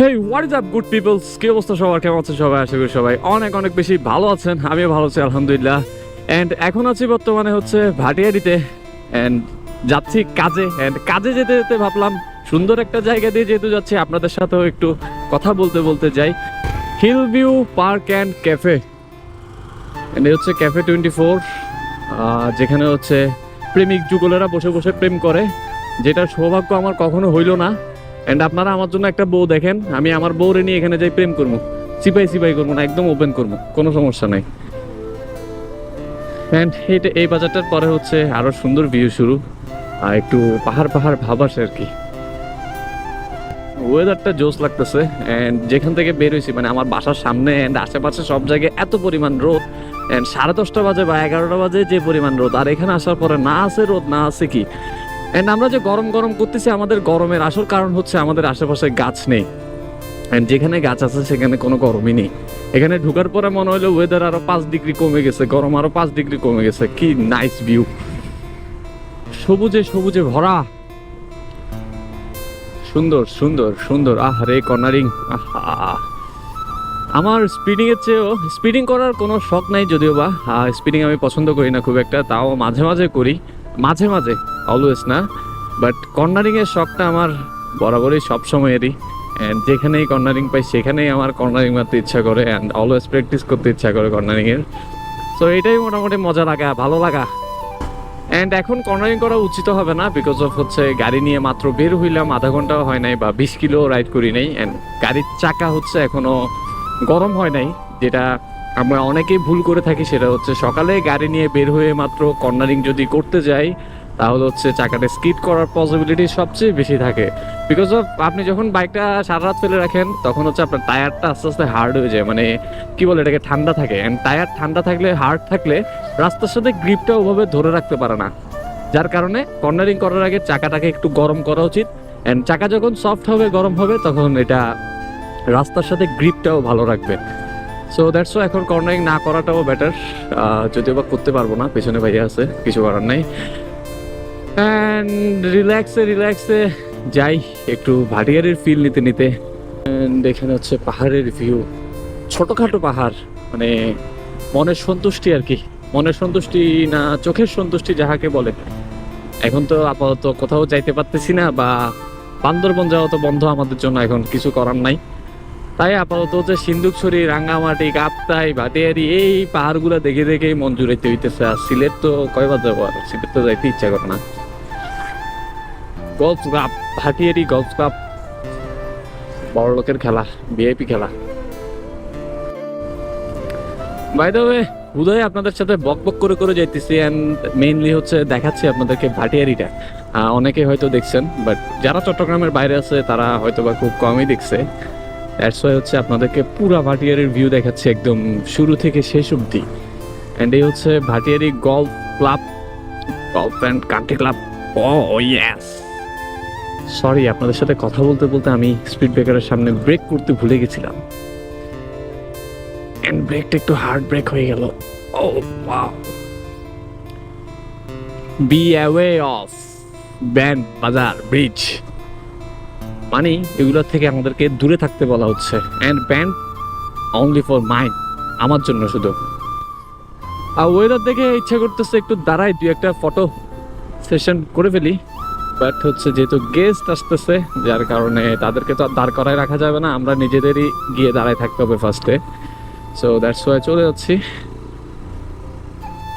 Hey what up good peoples কি অবস্থা সবার? কেমন আছে সবাই? আশা করি সবাই অনেক অনেক বেশি ভালো আছেন। আমিও ভালো আছি, আলহামদুলিল্লাহ। অ্যান্ড এখন আছি বর্তমানে হচ্ছে ভাটিয়ারিতে অ্যান্ড যাচ্ছি কাজে। অ্যান্ড কাজে যেতে যেতে ভাবলাম সুন্দর একটা জায়গা দিয়ে যেহেতু যাচ্ছি, আপনাদের সাথেও একটু কথা বলতে বলতে যাই। Hill view park and cafe এই হচ্ছে ক্যাফে টোয়েন্টি ফোর যেখানে হচ্ছে প্রেমিক যুগলেরা বসে বসে প্রেম করে। যেটার সৌভাগ্য আমার কখনো হইল না। এন্ড আপনারা আমার জন্য একটা বউ দেখেন, আমি আমার বউরে নিয়ে এখানে যাই প্রেম করব সিপাই সিপাই করব না, একদম ওপেন করব কোনো সমস্যা নাই। অ্যান্ড এটা, এই বাজারটার পরে হচ্ছে আরও সুন্দর ভিউ শুরু, আর একটু পাহাড় পাহাড় ভাব আসে আর কি। ওয়েদারটা জোস লাগতেছে অ্যান্ড যেখান থেকে বের হয়েছি মানে আমার বাসার সামনে অ্যান্ড আশেপাশে সব জায়গায় এত পরিমাণ রোদ অ্যান্ড সাড়ে দশটা বাজে বা এগারোটা বাজে যে পরিমাণ রোদ, আর এখানে আসার পরে না আছে রোদ, না আছে কি? অ্যান্ড আমরা যে গরম গরম করতেছি আমাদের গরমের আসল কারণ হচ্ছে আমাদের আশেপাশে গাছ নেই। অ্যান্ড যেখানে গাছ আছে সেখানে কোনো গরমই নেই। এখানে ঢুকার পরে মনে হলো ওয়েদার আরও পাঁচ ডিগ্রি কমে গেছে, গরম আরও পাঁচ ডিগ্রি কমে গেছে। কি নাইস ভিউ সবুজে সবুজে ভরা। সুন্দর সুন্দর সুন্দর। আহ রে কর্নারিং। আমার স্পিডিং এর চেয়েও স্পিডিং করার কোনো শখ নাই যদিও বা। স্পিডিং আমি পছন্দ করি না খুব একটা, তাও মাঝে মাঝে করি। মাঝে মাঝে। অলওয়েজ না? বাট কর্নারিংয়ের শখটা আমার বরাবরই সব সময়েরই অ্যান্ড যেখানেই কর্নারিং পাই, সেখানেই আমার কর্নারিং মারতে ইচ্ছা করে অ্যান্ড অলওয়েজ প্র্যাকটিস করতে ইচ্ছা করে কর্নারিংয়ের সো এটাই মোটামুটি মজা লাগা, ভালো লাগা। অ্যান্ড এখন কর্নারিং করা উচিত হবে না বিকজ অফ হচ্ছে গাড়ি নিয়ে মাত্র বের হইলাম, আধা ঘন্টাও হয় নাই বা বিশ কিলো রাইড করি নাই। অ্যান্ড গাড়ির চাকা হচ্ছে এখনও গরম হয় নাই, যেটা আমরা অনেকেই ভুল করে থাকি, সেটা হচ্ছে সকালে গাড়ি নিয়ে বের হয়ে মাত্র কর্নারিং যদি করতে যাই তাহলে হচ্ছে চাকাটা স্কিড করার পসিবিলিটি সবচেয়ে বেশি থাকে। বিকজ অফ আপনি যখন বাইকটা সারা রাত ফেলে রাখেন, তখন হচ্ছে আপনার টায়ারটা আস্তে আস্তে হার্ড হয়ে যায়। মানে কি বলে এটাকে? ঠান্ডা থাকে। অ্যান্ড টায়ার ঠান্ডা থাকলে হার্ড থাকলে রাস্তার সাথে গ্রিপটা ওভাবে ধরে রাখতে পারে না। যার কারণে কর্নারিং করার আগে চাকাটাকে একটু গরম করা উচিত। অ্যান্ড চাকা যখন সফট হবে, গরম হবে, তখন এটা রাস্তার সাথে গ্রিপটাও ভালো রাখবে। সো দ্যাটস এখন কর্নারিং না করাটাও বেটার যদিও বা করতে পারব না, পেছনে বাইরে আছে, কিছু করার নাই। অ্যান্ড রিল্যাক্সে রিল্যাক্সে যাই, একটু ভাটিয়ারের ফিল নিতে নিতে। অ্যান্ড এখানে হচ্ছে পাহাড়ের ভিউ ছোটোখাটো পাহাড় মানে মনের সন্তুষ্টি আর কি। মনের সন্তুষ্টি না চোখের সন্তুষ্টি যাহাকে বলে। এখন তো আপাতত কোথাও যাইতে পারতেছি না বা বান্দরবন যাওয়া তো বন্ধ আমাদের জন্য, এখন কিছু করার নাই। তাই আপাতত যে সিন্ধুকছড়ি, রাঙ্গামাটি কাপ্তাই ভাটিয়ারি, এই পাহাড়গুলো দেখে দেখেই মন জুড়াইতে হইতেছে। আর সিলেট তো কয়বার যাব আর? সিলেট তো যাইতে ইচ্ছা করে না। Golf cup Bhatiary golf cup বড় লোকের খেলা ভিআইপি খেলা। বাই দ্য ওয়ে উদয় আপনাদের সাথে বক বক করে করে যাইতেছি অ্যান্ড মেইনলি হচ্ছে দেখাচ্ছি আপনাদেরকে ভাটিয়ারিটা। অনেকে হয়তো দেখছেন বাট যারা চট্টগ্রামের বাইরে আছে, তারা হয়তো বা খুব কমই দেখছে। দ্যাটস ওয়াই হচ্ছে আপনাদেরকে পুরা ভাটিয়ারির ভিউ দেখাচ্ছি একদম শুরু থেকে শেষ অবধি। অ্যান্ড এই হচ্ছে Bhatiary golf club golf and country club O yes sorry আপনাদের সাথে কথা বলতে বলতে আমি স্পিড ব্রেকারের সামনে ব্রেক করতে ভুলে গেছিলাম। এন্ড ব্রেকটা একটু হার্ড ব্রেক হয়ে গেল। বি অ্যাওয়ে অফ ব্যান্ড বাজার ব্রিজ মানে এগুলোর থেকে আমাদেরকে দূরে থাকতে বলা হচ্ছে। And band only for mind আমার জন্য শুধু। আর ওয়েদার দেখে ইচ্ছা করতেছে একটু দাঁড়াই, দুই একটা ফটো সেশন করে ফেলি। বাট হচ্ছে যেহেতু গেস্ট আসতেছে যার কারণে তাদেরকে তো আর দাঁড় করায় রাখা যাবে না আমরা নিজেদেরই গিয়ে দাঁড়ায় থাকতে হবে ফার্স্টে সো দ্যাটস ওয়াই চলে যাচ্ছি।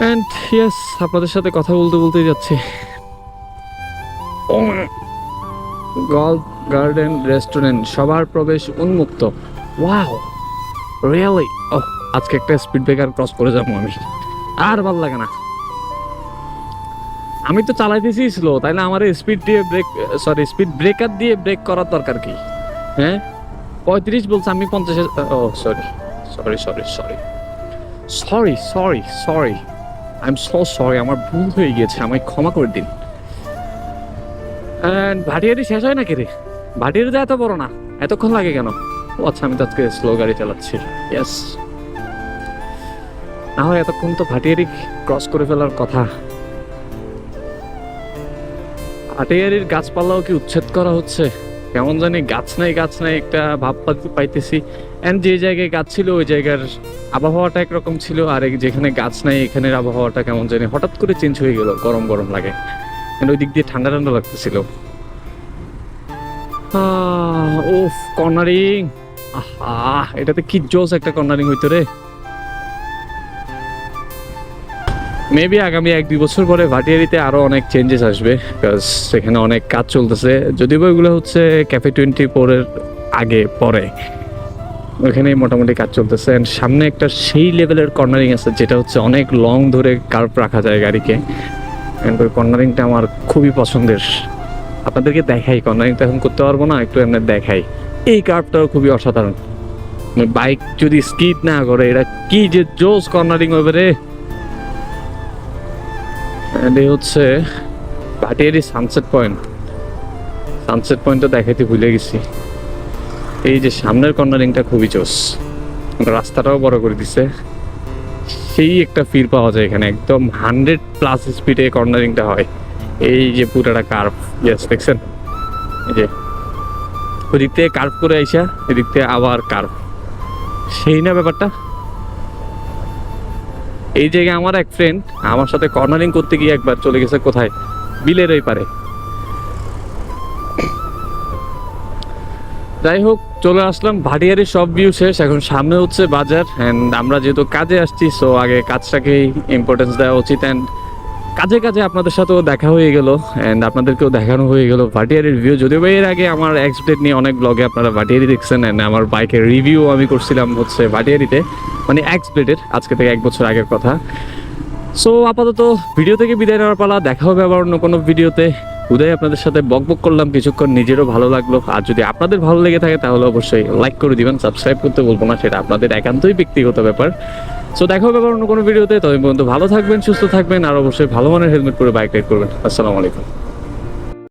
অ্যান্ড ইয়েস আপনাদের সাথে কথা বলতে বলতেই যাচ্ছি। গল্ফ গার্ডেন রেস্টুরেন্ট সবার প্রবেশ উন্মুক্ত। ওয়াও রিয়েলি ও আজকে একটা স্পিড ব্রেকার ক্রস করে যাব আমি। আর ভালো লাগে না। আমি তো চালাইতেছি স্লো তাইলে আমার স্পিড দিয়ে ব্রেক সরি স্পিড ব্রেকার দিয়ে ব্রেক করার দরকার কি? হ্যাঁ? পঁয়ত্রিশ বলছে, আমি পঞ্চাশ ও sorry sorry sorry sorry sorry sorry sorry I am so sorry আমার ভুল হয়ে গিয়েছে, আমায় ক্ষমা করে দিন। ভাটিয়ারি শেষ হয় নাকি রে? ভাটিয়ারি তো এত বড় না, এতক্ষণ লাগে কেন? ও আচ্ছা আমি তো আজকে স্লো গাড়ি চালাচ্ছি ইয়েস না হয় এতক্ষণ তো ভাটিয়ারি ক্রস করে ফেলার কথা। ভাটিয়ারির গাছপালাও কি উচ্ছেদ করা হচ্ছে? কেমন জানি গাছ নাই গাছ নাই, একটা ভাব পাইতেছি। অ্যান্ড যে জায়গায় গাছ ছিল, ওই জায়গার আবহাওয়াটা একরকম ছিল, আর যেখানে গাছ নাই, এখানের আবহাওয়াটা কেমন জানি হঠাৎ করে চেঞ্জ হয়ে গেল, গরম গরম লাগে। ওই দিক দিয়ে ঠান্ডা ঠান্ডা লাগতেছিল। ওফ কর্নারিং আহা, এটাতে কি জোস একটা কর্নারিং হইতো রে। মেবি আগামী এক, দুই বছর পরে ভাটিয়ারিতে আরও অনেক চেঞ্জেস আসবে বিকজ সেখানে অনেক কাজ চলতেছে। যদিও এগুলো হচ্ছে ক্যাফে টোয়েন্টি ফোরের আগে, পরে। ওইখানে মোটামুটি কাজ চলতেছে। অ্যান্ড সামনে একটা সেই লেভেলের কর্নারিং আছে, যেটা হচ্ছে অনেক লং ধরে কার্ভ রাখা যায় গাড়িকে। অ্যান্ড ওই কর্নারিংটা আমার খুবই পছন্দের। আপনাদেরকে দেখাই কর্নারিংটা এখন করতে পারব না, একটু এমনি দেখাই। এই কার্ভটাও খুবই অসাধারণ। বাইক যদি স্কিড না করে এটা কি যে জোস কর্নারিং হবে রে। And হচ্ছে ভাটিয়ারি সানসেট পয়েন্ট সানসেট পয়েন্টটা দেখাইতে ভুলে গেছি। এই যে সামনের কর্নারিংটা খুবই জোস। রাস্তাটাও বড় করে দিছে। সেই একটা ফিল পাওয়া যায় এখানে। একদম হান্ড্রেড প্লাস স্পিডে কর্নারিংটা হয়। এই যে পুরাটা কার্ভ ইয়েস দেখছেন? এই যে। ওদিক থেকে কার্ভ করে আইসা, এদিক থেকে আবার কার্ভ সেই না ব্যাপারটা? এই জায়গায় আমার এক ফ্রেন্ড আমার সাথে কর্নারিং করতে গিয়ে একবার চলে গেছে কোথায়? বিলের ওই পারে। যাই হোক, চলে আসলাম। ভাটিয়ারি সব ভিউ শেষ। এখন সামনে হচ্ছে বাজার অ্যান্ড আমরা যেহেতু কাজে আসছি সো আগে কাজটাকেই ইম্পর্টেন্স দেওয়া উচিত অ্যান্ড কাজে কাজে আপনাদের সাথেও দেখা হয়ে গেল অ্যান্ড আপনাদেরকেও দেখানো হয়ে গেল ভাটিয়ারির রিভিউ যদিও বা এর আগে আমার এক্সপ্লেট নিয়ে অনেক ব্লগে আপনারা ভাটিয়ারি দেখছেন অ্যান্ড আমার বাইকের রিভিউ আমি করছিলাম হচ্ছে ভাটিয়ারিতে মানে এক্সপ্লেটেড আজকে থেকে এক বছর আগের কথা। সো আপাতত ভিডিও থেকে বিদায় নেওয়ার পালা, দেখা হবে আবার অন্য কোনো ভিডিওতে উদয় আপনাদের সাথে বক বক করলাম, কিছুক্ষণ নিজেরও ভালো লাগল। আর যদি আপনাদের ভালো লেগে থাকে, তাহলে অবশ্যই লাইক করে দিবেন সাবস্ক্রাইব করতে বলব না, সেটা আপনাদের একান্তই ব্যক্তিগত ব্যাপার। সো দেখা হবে আবার অন্য কোনো ভিডিওতে তবে পর্যন্ত ভালো থাকবেন, সুস্থ থাকবেন, আর অবশ্যই ভালো মানের হেলমেট পরে বাইক রাইড করবেন। আসসালামু আলাইকুম।